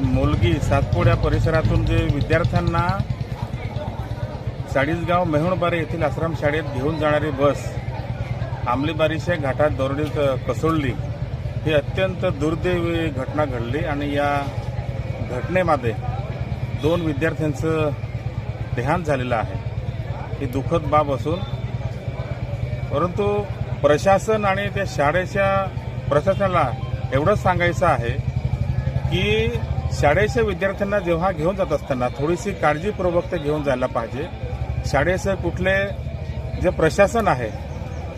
मुलगी सातपुड्या परिसरातून जे विद्यार्थ्यांना चाळीसगाव मेहुणबारी येथील आश्रम शाळेत घेऊन जाणारी बस आमलीबारीच्या घाटात दोरडीत कसोळली. ही अत्यंत दुर्दैवी घटना घडली आणि या घटनेमध्ये दोन विद्यार्थ्यांचं देहांत झालेलं आहे. ही दुःखद बाब असून परंतु प्रशासन आणि त्या शाळेच्या प्रशासनाला एवढंच सांगायचं आहे की शाळेच्या विद्यार्थ्यांना जेव्हा घेऊन जात असताना थोडीशी काळजीपूर्वक ते घेऊन जायला पाहिजे. शाळेचं कुठले जे प्रशासन आहे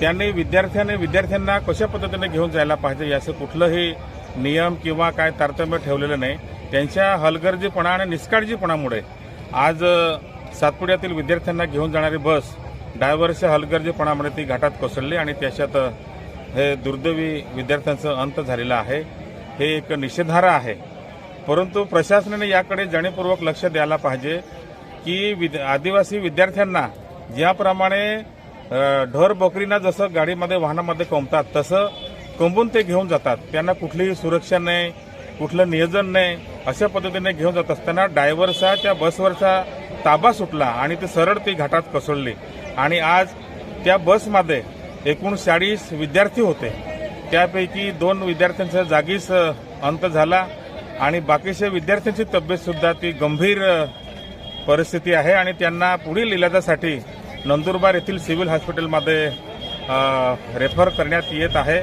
त्यांनी विद्यार्थ्यांनी विद्यार्थ्यांना कशा पद्धतीने घेऊन जायला पाहिजे याचं कुठलंही नियम किंवा काय तारतम्य ठेवलेलं नाही. त्यांच्या हलगर्जीपणा आणि निष्काळजीपणामुळे आज सातपुड्यातील विद्यार्थ्यांना घेऊन जाणारी बस ड्रायव्हरच्या हलगर्जीपणामुळे ती घाटात कोसळली आणि त्याच्यात हे दुर्दैवी विद्यार्थ्यांचं अंत झालेलं आहे. हे एक निषेधारा आहे. परंतु प्रशासनाने याकडे जाणीवपूर्वक लक्ष द्यायला पाहिजे की विद आदिवासी विद्यार्थ्यांना ज्याप्रमाणे ढोर बकरींना जसं गाडीमध्ये वाहनामध्ये कोंबतात तसं कोंबून ते घेऊन जातात. त्यांना कुठलीही सुरक्षा नाही कुठलं नियोजन नाही अशा पद्धतीने घेऊन जात असताना ड्रायव्हरचा त्या बसवरचा ताबा सुटला आणि ते सरळ ती घाटात कोसळली. आणि आज त्या बसमध्ये एकूण चाळीस विद्यार्थी होते. त्यापैकी दोन विद्यार्थ्यांचा जागीच अंत झाला. आणि बाकीच्या विद्यार्थ्यांची तब्येतसुद्धा ती गंभीर परिस्थिती आहे आणि त्यांना पुढील इलाजासाठी नंदुरबार येथील सिव्हिल हॉस्पिटलमध्ये रेफर करण्यात येत आहे.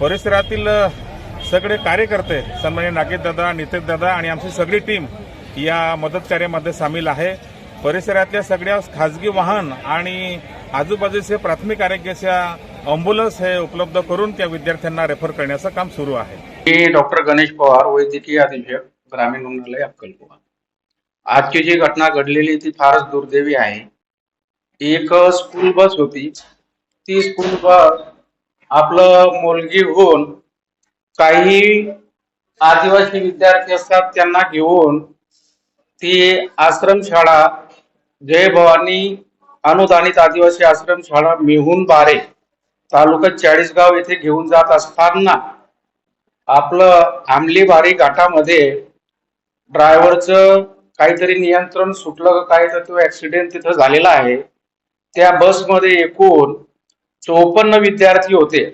परिसरातील सगळे कार्यकर्ते सन्मान्य नागेशदादा नितेशदादा आणि आमची सगळी टीम या मदत कार्यामध्ये सामील आहे. परिसरातल्या सगळ्या खाजगी वाहन आणि आजूबाजूचे प्राथमिक आरोग्याच्या अँब्युलन्स हे उपलब्ध करून त्या विद्यार्थ्यांना रेफर करण्याचं काम सुरू आहे. मी डॉक्टर गणेश पवार वैद्यकीय अधीक्षक ग्रामीण रुग्णालय अक्कलकुवा. आजची जी घटना घडलेली ती फारच दुर्दैवी आहे. एक स्कूल बस होती. ती स्कूल बस आपलं मुलगी होऊन काही आदिवासी विद्यार्थी असतात त्यांना घेऊन ती आश्रमशाळा जय भवानी अनुदानित आदिवासी आश्रमशाळा मिहून बारे तालुका चाळीसगाव येथे घेऊन जात असताना आपलं आमलीबारी घाटामध्ये ड्रायव्हरचं काहीतरी नियंत्रण सुटलं का काय तर तो ऍक्सिडेंट तिथं झालेला आहे. त्या बसमध्ये एकूण चोपन्न विद्यार्थी होते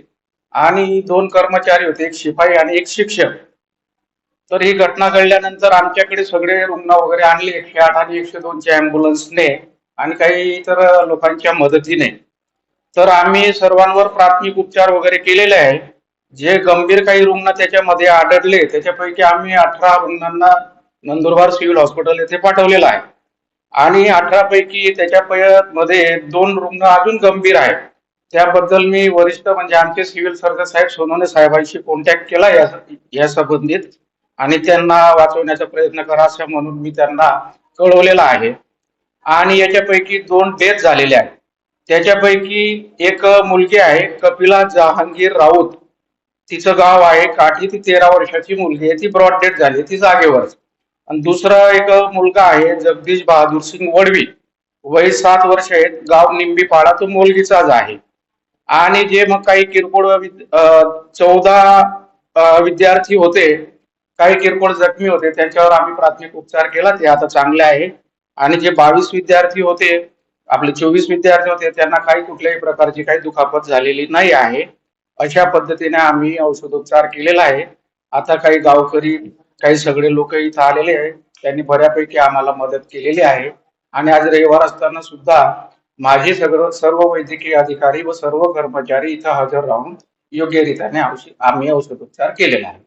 आणि दोन कर्मचारी होते एक शिपाई आणि एक शिक्षक. तर ही घटना घडल्यानंतर आमच्याकडे सगळे रुग्ण वगैरे आणले एकशे आठ आणि एकशे दोनच्या अँब्युलन्सने आणि काही इतर लोकांच्या मदतीने. तर आम्ही सर्वांवर प्राथमिक उपचार वगैरे केलेले आहे जे गंभीर काही रुग्ण त्याच्यामध्ये आढळले त्याच्यापैकी आम्ही अठरा रुग्णांना नंदुरबार सिव्हिल हॉस्पिटल येथे पाठवलेलं आहे. आणि अठरा पैकी त्याच्या मध्ये दोन रुग्ण अजून गंभीर आहेत. त्याबद्दल मी वरिष्ठ म्हणजे आमचे सिव्हिल सर्जन साहेब सोनवणे साहेबांशी कॉन्टॅक्ट केला या या संबंधित. आणि त्यांना वाचवण्याचा प्रयत्न करा असं म्हणून मी त्यांना कळवलेलं आहे. आणि याच्यापैकी दोन डेथ झालेले आहेत. त्याच्यापैकी एक मुलगी आहे कपिला जहांगीर राऊत. तिचं गाव आहे काठी ती तेरा वर्षाची मुलगी आहे. ती ब्रॉड डेट झाली ती जागेवरच आणि दुसरा एक मुलगा आहे जगदीश बहादूर सिंग वडवी. वय सात वर्ष आहेत गाव निंबीपाडा तो मुलगीचाच आहे. आणि जे मग काही किरकोळ चौदा विद्यार्थी होते काही किरकोळ जखमी होते त्यांच्यावर आम्ही प्राथमिक उपचार केला ते आता चांगले आहे. आणि जे बावीस विद्यार्थी होते आपले चोवीस विद्यार्थी होते त्यांना काही कुठल्याही प्रकारची काही दुखापत झालेली नाही आहे. अशा पद्धतीने आम्ही औषधोपचार केलेला आहे. आता काही गावकरी काही सगळे लोक इथं आलेले आहेत. त्यांनी बऱ्यापैकी आम्हाला मदत केलेली आहे. आणि आज रविवार असताना सुद्धा माझे सगळं सर्व वैद्यकीय अधिकारी व सर्व कर्मचारी इथं हजर राहून योग्य औषध आम्ही औषधोपचार केलेला आहे.